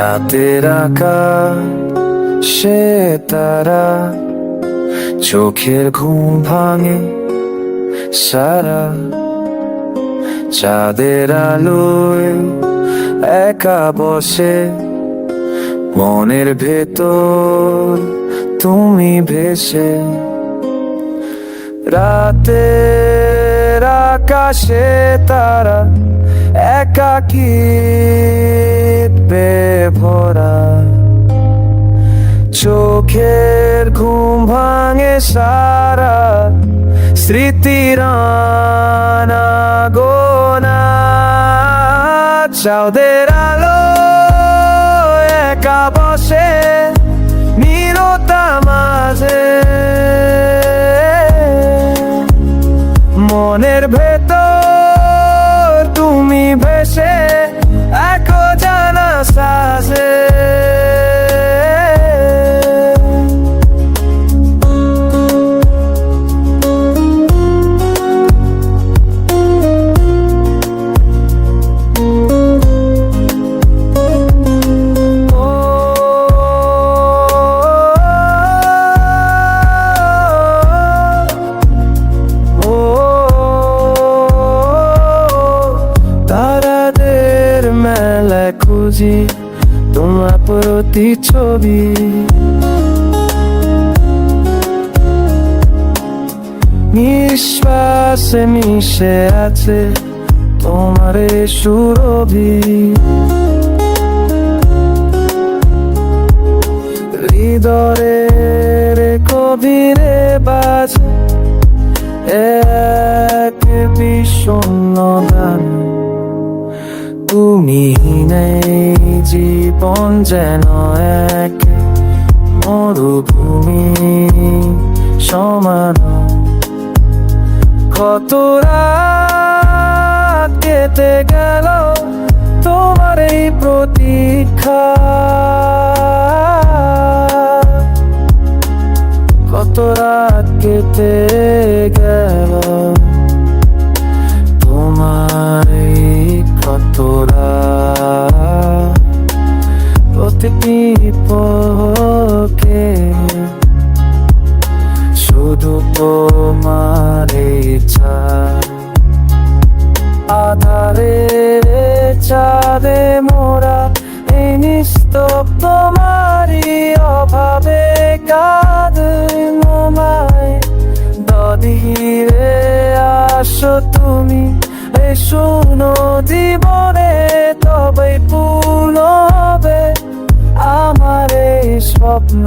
রাতের সে তারা চোখের ঘুম ভাঙে সারা চাঁদের আলোয় একা বসে মনের ভেতর তুমি ভেসে রাতের আকাশে তারা একাকি ভরা। চোখের ঘুম ভাঙে সারা। স্মৃতির গোনা। চাঁদের আলো একা বসে নীরতা মাঝে। মনের ভেতর খুঁজি তোমার প্রতি ছবি। নিঃশ্বাসে মিশে আছে তোমার সুরভি। হৃদয়ের কবিরে বাজে এক বিষণ্ণ তুমি নেই জীবন যেন এক মরুভূমি সমান। কত রাত কেটে গেল তোমার এই প্রতীক্ষা। কত রাত কেটে গেল কত রাত প্রতিটি পকে শুধু তোমার ইচ্ছা। আধারে চাঁদে মোরা এই নিস্তব্ধ তোমারই অভাবে কাঁদ নোমায় দধিরে আসো তুমি শোনো জীবনে তবে পূর্ণ হবে। আমার স্বপ্ন